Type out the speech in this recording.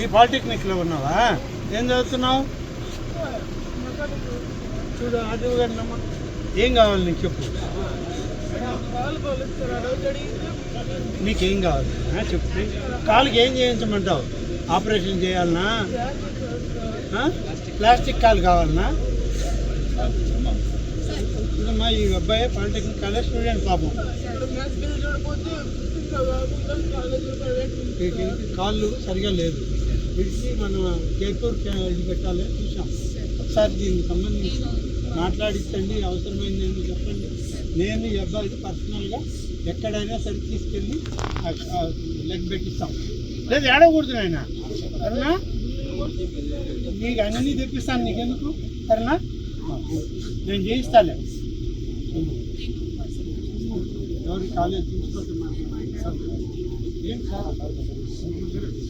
ఈ పాలిటెక్నిక్లో ఉన్నావా? ఏం చదువుతున్నావు? చూడు అది ఏం కావాలి నీకు చెప్పు. నీకేం కావాలి? చెప్పు. కాలుకి ఏం చేయించమంటావు? ఆపరేషన్ చేయాలనా? ప్లాస్టిక్ కాలు కావాలనా? ఈ అబ్బాయి పాలిటెక్నిక్ కాలేజ్ స్టూడెంట్ పాపం. కాళ్ళు సరిగా లేదు. విడిచి మనం జైపూర్ ఇది పెట్టాలి చూసాం ఒకసారి దీనికి సంబంధించి మాట్లాడించండి అవసరమైంది ఏంటో చెప్పండి. నేను ఈ అబ్బాయికి పర్సనల్గా ఎక్కడైనా సరే తీసుకెళ్ళి లెగ్ పెట్టిస్తాం. లేదు ఏడకూడదు ఆయన సరేనా? నీకు అన్నీ తెప్పిస్తాను నీకెందుకు? సరేనా? నేను చేయిస్తాలే. ఎవరి కాలేజ్ చూసుకోవచ్చు ఏం సార్